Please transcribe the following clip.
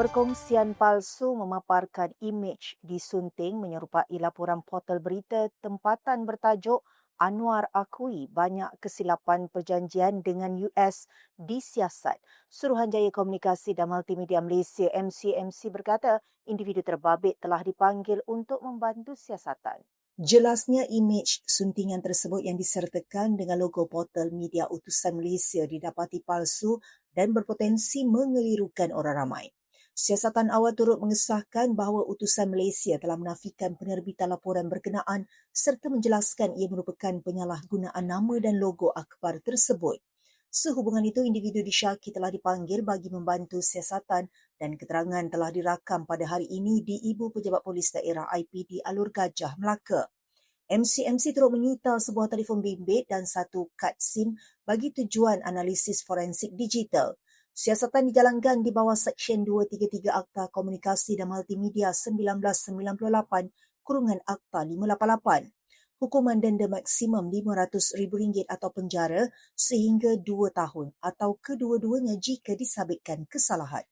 Perkongsian palsu memaparkan imej disunting menyerupai laporan portal berita tempatan bertajuk Anwar akui banyak kesilapan perjanjian dengan US disiasat. Suruhanjaya Komunikasi dan Multimedia Malaysia MCMC berkata individu terbabit telah dipanggil untuk membantu siasatan. Jelasnya imej suntingan tersebut yang disertakan dengan logo portal media utusan Malaysia didapati palsu dan berpotensi mengelirukan orang ramai. Siasatan awal turut mengesahkan bahawa utusan Malaysia telah menafikan penerbitan laporan berkenaan serta menjelaskan ia merupakan penyalahgunaan nama dan logo akhbar tersebut. Sehubungan itu, individu disyaki telah dipanggil bagi membantu siasatan dan keterangan telah dirakam pada hari ini di Ibu Pejabat Polis Daerah IPD Alur Gajah, Melaka. MCMC turut menyita sebuah telefon bimbit dan satu kad SIM bagi tujuan analisis forensik digital. Siasatan dijalankan di bawah Seksyen 233 Akta Komunikasi dan Multimedia 1998 kurungan Akta 588. Hukuman denda maksimum RM500,000 atau penjara sehingga 2 tahun atau kedua-duanya jika disabitkan kesalahan.